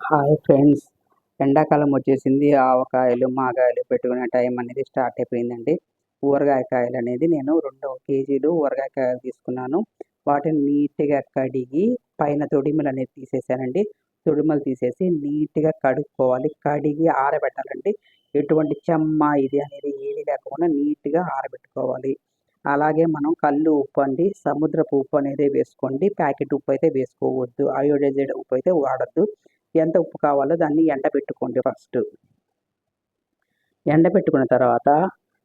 Hi friends. ఎండాకాలం వచ్చేసింది. ఆవకాయలు మాగాయలు పెట్టుకునే టైం అనేది స్టార్ట్ అయిపోయిందండి. ఊరగాయ కాయలు అనేది నేను రెండు కేజీలు ఊరగాయ కాయలు తీసుకున్నాను. వాటిని నీట్గా కడిగి పైన తొడిమలు అనేది తీసేసానండి. తొడిమలు తీసేసి నీట్గా కడుక్కోవాలి. కడిగి ఆరబెట్టాలండి. ఎటువంటి చెమ్మ ఇది అనేది ఏది లేకుండా నీట్గా ఆరబెట్టుకోవాలి. అలాగే మనం కళ్ళు ఉప్పు అండి సముద్రపు ఉప్పు అనేది వేసుకోండి. ప్యాకెట్ ఉప్పు అయితే వేసుకోవద్దు. అయోడైజ్డ్ ఉప్పు అయితే వాడద్దు. ఎంత ఉప్పు కావాలో దాన్ని ఎండబెట్టుకోండి ఫస్ట్. ఎండబెట్టుకున్న తర్వాత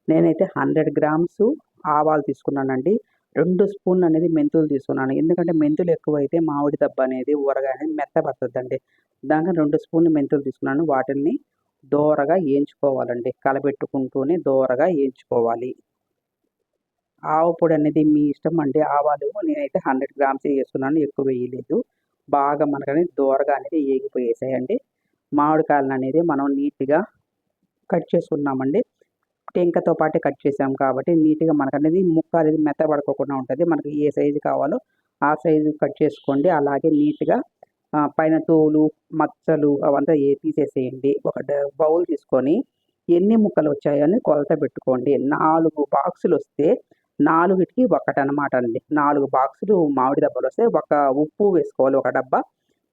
నేనైతే హండ్రెడ్ గ్రామ్స్ ఆవాలు తీసుకున్నానండి. రెండు స్పూన్లు అనేది మెంతులు తీసుకున్నాను. ఎందుకంటే మెంతులు ఎక్కువైతే మామిడి దెబ్బ అనేది ఊరగాయ అనేది మెత్తబడుతుందండి. దానికి రెండు స్పూన్లు మెంతులు తీసుకున్నాను. వాటిని దోరగా వేయించుకోవాలండి కలబెట్టుకుంటూనే దోరగా వేయించుకోవాలి ఆవు పొడి అనేది మీ ఇష్టం అండి. ఆవాలు నేనైతే హండ్రెడ్ గ్రామ్స్ వేసుకున్నాను. ఎక్కువ వేయలేదు. బాగా మనకని దూరగా అనేది ఏగిపోయేసాయండి. మామిడికాయలను అనేది మనం నీట్గా కట్ చేసుకున్నామండి. టెంకతో పాటే కట్ చేసాం కాబట్టి నీట్గా మనకు అనేది ముక్క అనేది మెత్తబడుకోకుండా ఉంటుంది. మనకి ఏ సైజు కావాలో ఆ సైజు కట్ చేసుకోండి. అలాగే నీట్గా పైన తోలు మచ్చలు అవంతా ఏ తీసేసేయండి ఒక బౌల్ తీసుకొని ఎన్ని ముక్కలు వచ్చాయని కొలత పెట్టుకోండి. నాలుగు బాక్సులు వస్తే నాలుగిటికి ఒకటి అనమాట అండి నాలుగు బాక్సులు మామిడి డబ్బాలు వస్తే ఒక ఉప్పు వేసుకోవాలి ఒక డబ్బా.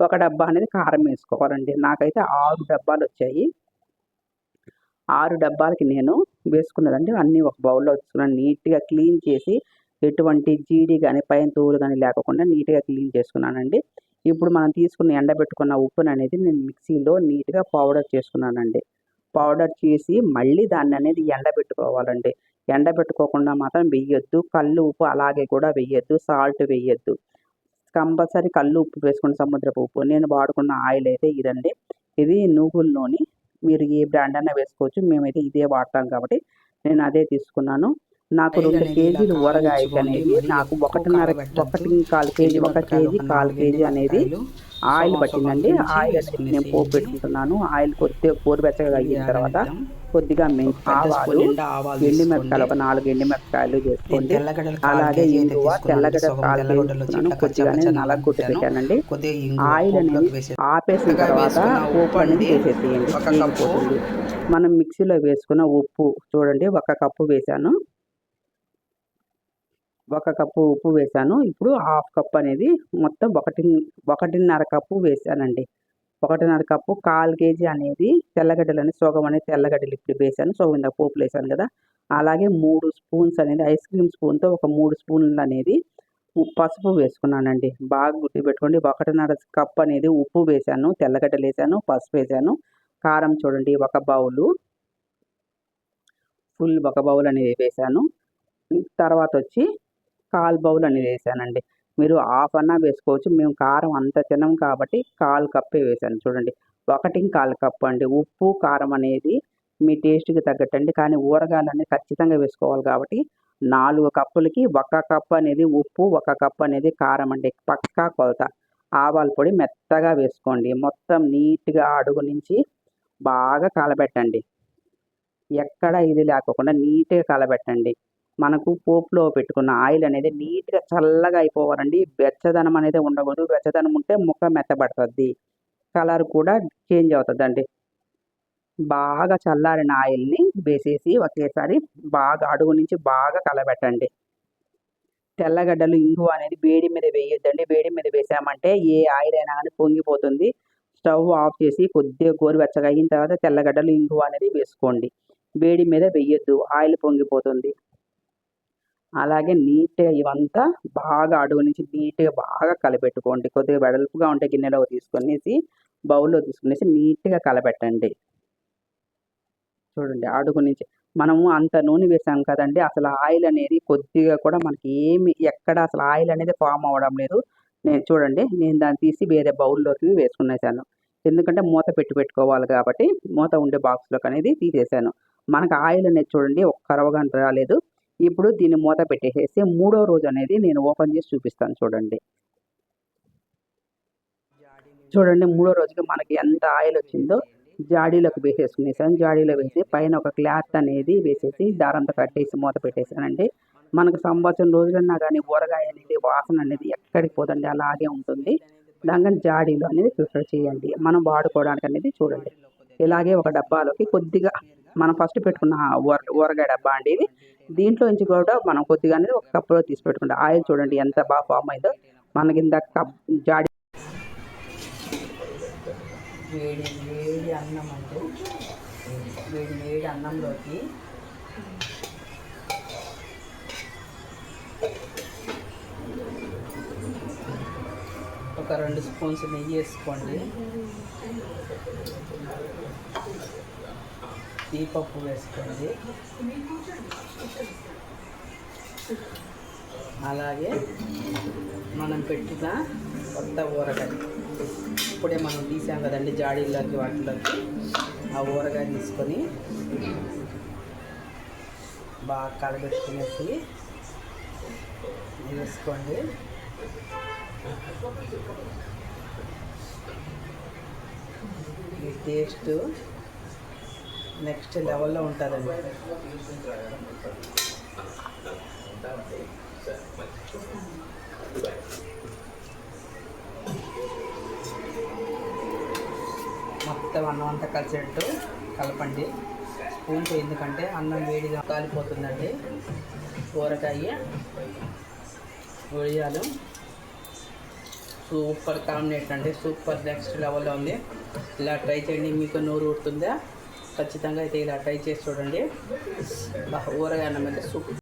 ఒక డబ్బా అనేది కారం వేసుకోవాలండి. నాకైతే ఆరు డబ్బాలు వచ్చాయి. ఆరు డబ్బాలకి నేను వేసుకున్నదండి. అన్నీ ఒక బౌల్లో తీసుకున్నాను నీట్గా క్లీన్ చేసి ఎటువంటి జీడి కానీ పైన తోలు కానీ లేకుండా నీట్గా క్లీన్ చేసుకున్నానండి. ఇప్పుడు మనం తీసుకున్న ఎండబెట్టుకున్న ఉప్పును అనేది నేను మిక్సీలో నీట్గా పౌడర్ చేసుకున్నానండి. పౌడర్ చేసి మళ్ళీ దాన్ని అనేది ఎండబెట్టుకోవాలండి. ఎండబెట్టుకోకుండా మాత్రం వెయ్యొద్దు. కళ్ళు ఉప్పు అలాగే కూడా వెయ్యొద్దు. సాల్ట్ వెయ్యొద్దు. కంపల్సరీ కళ్ళు ఉప్పు వేసుకుని సముద్రపు ఉప్పు. నేను వాడుకున్న ఆయిల్ అయితే ఇదండి. ఇది నువ్వుల నూనె మీరు ఏ బ్రాండ్ అయినా వేసుకోవచ్చు. మేమైతే ఇదే వాడతాం కాబట్టి నేను అదే తీసుకున్నాను. నాకు రెండు కేజీలు ఊరగాయ అనేది నాకు ఒకటిన్నర ఒకటి కాలు కేజీ ఒక కేజీ కాలు కేజీ అనేది ఆయిల్ పట్టిందండి. ఆయిల్ నేను పోపు పెట్టుకుంటున్నాను ఆయిల్ కొద్దిగా గోరువెచ్చగా అయిన తర్వాత కొద్దిగా ఆవాలు ఎండి మిరపకాయలు ఒక నాలుగు ఎండి మిరపకాయలు చేసుకోండి. అలాగే ఇంగువ తెల్లగడ్డ కాలు కొద్దిగానే నలగొట్టు పెట్టానండి ఆయిల్ అనేది ఆపేసిన తర్వాత ఉప్పు అనేది వేసేసేయండి. మనం మిక్సీలో వేసుకున్న ఉప్పు చూడండి. ఒక కప్పు వేసాను ఒక కప్పు ఉప్పు వేసాను. ఇప్పుడు హాఫ్ కప్ అనేది మొత్తం ఒకటి ఒకటిన్నర కప్పు వేశానండి ఒకటిన్నర కప్పు కాల్ కేజీ అనేది తెల్లగడ్డలని సోగం అనేది తెల్లగడ్డలు ఇప్పుడు వేసాను. సోగం ఇందాక పోపులు వేసాను కదా. అలాగే మూడు స్పూన్స్ అనేది ఐస్ క్రీమ్ స్పూన్తో ఒక మూడు స్పూన్లు అనేది పసుపు వేసుకున్నానండి. బాగా గుర్తుపెట్టుకోండి. ఒకటిన్నర కప్ అనేది ఉప్పు వేసాను. తెల్లగడ్డలు వేసాను పసుపు వేసాను. కారం చూడండి ఒక బౌలు. ఫుల్ ఒక బౌల్ అనేది వేసాను. తర్వాత వచ్చి కాల్ బౌల్ అనేది వేసానండి. మీరు హాఫ్ అన్నా వేసుకోవచ్చు. మేము కారం అంత తినం కాబట్టి కాల్ కప్పే వేసాను. చూడండి. ఒకటి కాల్ కప్పు అండి. ఉప్పు కారం అనేది మీ టేస్ట్కి తగ్గట్టండి. కానీ ఊరగాయలు ఖచ్చితంగా వేసుకోవాలి కాబట్టి నాలుగు కప్పులకి ఒక కప్పు అనేది ఉప్పు ఒక కప్పు అనేది కారం అండి. పక్కా కొలత. ఆవాల పొడి మెత్తగా వేసుకోండి. మొత్తం నీట్గా అడుగు నుంచి బాగా కలబెట్టండి. ఎక్కడ ఇది లేకోకుండా నీట్గా కలబెట్టండి. మనకు పోపులో పెట్టుకున్న ఆయిల్ అనేది నీట్గా చల్లగా అయిపోవాలండి. వెచ్చదనం అనేది ఉండకూడదు. వెచ్చదనం ఉంటే ముఖం మెత్తబడుతుంది. కలర్ కూడా చేంజ్ అవుతుందండి. బాగా చల్లారిన ఆయిల్ని వేసేసి ఒకేసారి బాగా అడుగు నుంచి బాగా కలబెట్టండి. తెల్లగడ్డలు ఇంగు అనేది వేడి మీద వేయొద్దండి. వేడి మీద వేసామంటే ఏ ఆయిల్ అయినా కానీ పొంగిపోతుంది. స్టవ్ ఆఫ్ చేసి కొద్దిగా గోరువెచ్చగా అయిన తర్వాత తెల్లగడ్డలు ఇంగు అనేది వేసుకోండి. వేడి మీద వేయొద్దు. ఆయిల్ పొంగిపోతుంది. అలాగే నీట్గా ఇవంతా బాగా అడుగు నుంచి నీట్గా బాగా కలపెట్టుకోండి. కొద్దిగా వెడల్పుగా ఉంటే గిన్నెలో తీసుకునేసి బౌల్లో తీసుకునేసి నీట్గా కలపెట్టండి. చూడండి అడుగు నుంచి. మనము అంత నూనె వేసాం కదండి అసలు ఆయిల్ అనేది కొద్దిగా కూడా మనకి ఏమి ఎక్కడ అసలు ఆయిల్ అనేది ఫామ్ అవ్వడం లేదు. నేను చూడండి నేను దాన్ని తీసి వేరే బౌల్లోకి వేసుకునేసాను. ఎందుకంటే మూత పెట్టి పెట్టుకోవాలి కాబట్టి మూత ఉండే బాక్స్లోకి అనేది తీసేసాను. మనకు ఆయిల్ అనేది చూడండి ఒక కరవగా రాలేదు. ఇప్పుడు దీన్ని మూత పెట్టేసేసి మూడో రోజు అనేది నేను ఓపెన్ చేసి చూపిస్తాను చూడండి. చూడండి మూడో రోజుకి మనకి ఎంత ఆయిల్ వచ్చిందో జాడీలోకి వేసేసుకునేసాను. జాడీలో వేసి పైన ఒక క్లాత్ అనేది వేసేసి దారంతో కట్టేసి మూత పెట్టేసానండి. మనకు సంవత్సరం రోజులన్నా కానీ ఊరగాయ అనేది వాసన అనేది ఎక్కడికి పోదండి అలాగే ఉంటుంది. దాని జాడీలో అనేది ప్రిఫర్ చేయండి. మనం వాడుకోవడానికి అనేది చూడండి. ఇలాగే ఒక డబ్బాలోకి కొద్దిగా మనం ఫస్ట్ పెట్టుకున్న ఊర ఊరగడ బాండీని దీంట్లో నుంచి కూడా మనం కొద్దిగా అనేది ఒక కప్పులో తీసి పెట్టుకుంటాం. ఆయిల్ చూడండి ఎంత బాగా ఫామ్ అయిందో. మనకి ఇంత కప్ జాడి వేడి వేడి అన్నం అండి. వేడి వేడి అన్నంలోకి ఒక రెండు స్పూన్స్ నెయ్యి వేసుకోండి. జీడిపప్పు వేసుకోండి. అలాగే మనం పెట్టిన కొత్త ఊరగాయ ఇప్పుడే మనం తీసాం కదండి జాడీల్లోకి వాటిలోకి ఆ ఊరగాయ తీసుకొని బాగా కలబెట్టుకునేసి వేసుకోండి. ఈ టేస్ట్ నెక్స్ట్ లెవెల్లో ఉంటుందండి. మొత్తం అన్నం అంతా కలిసేట్టు కలపండి. స్పూన్తో ఎందుకంటే అన్నం వేడిగా కాలిపోతుందండి. కూరగాయ ఉడియాలు సూపర్ కాంబినేషన్ అండి. సూపర్ నెక్స్ట్ లెవెల్లో ఉంది. ఇలా ట్రై చేయండి. మీకు నోరు ఊరుతుందా? ఖచ్చితంగా అయితే ఇలా ట్రై చేసి చూడండి. ఊరగా ఊరగాయ అన్నం అయితే సూపర్.